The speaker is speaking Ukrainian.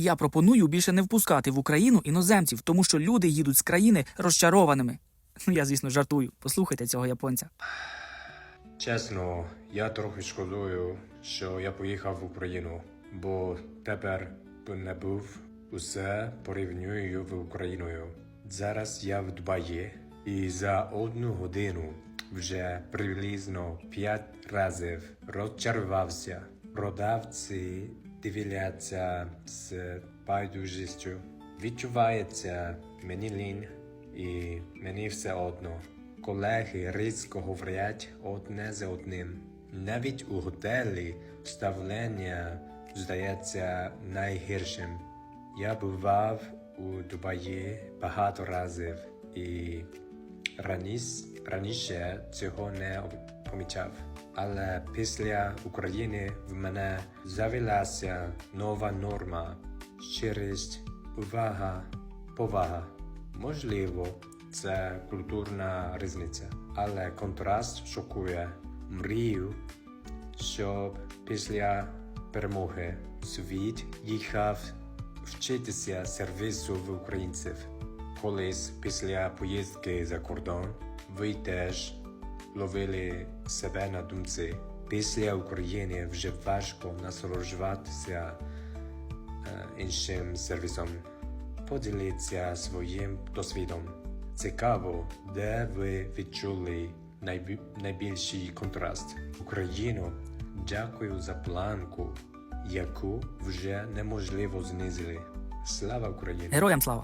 Я пропоную більше не впускати в Україну іноземців, тому що люди їдуть з країни розчарованими. Ну я, звісно, жартую. Послухайте цього японця. Чесно, я трохи шкодую, що я поїхав в Україну, бо тепер не був усе порівнюю в Україною. Зараз я в Дубаї, і за одну годину вже приблизно п'ять разів розчарувався. Продавці дивляться з байдужістю. Відчувається мені лінь, і мені все одно. Колеги різко говорять одне за одним. Навіть у готелі ставлення здається найгіршим. Я бував у Дубаї багато разів і раніше, цього не помічав. Але після України в мене з'явилася нова норма, щирість, увага, повага. Можливо, це культурна різниця, але контраст шокує. Мрію, щоб після перемоги світ їхав вчитися сервісу в українців. Колись після поїздки за кордон ви теж ловили себе на думці. Після України вже важко насолоджуватися іншим сервісом. Поділіться своїм досвідом. Цікаво, де ви відчули найбільший контраст. Україну, дякую за планку, яку вже неможливо знизили. Слава Україні! Героям слава!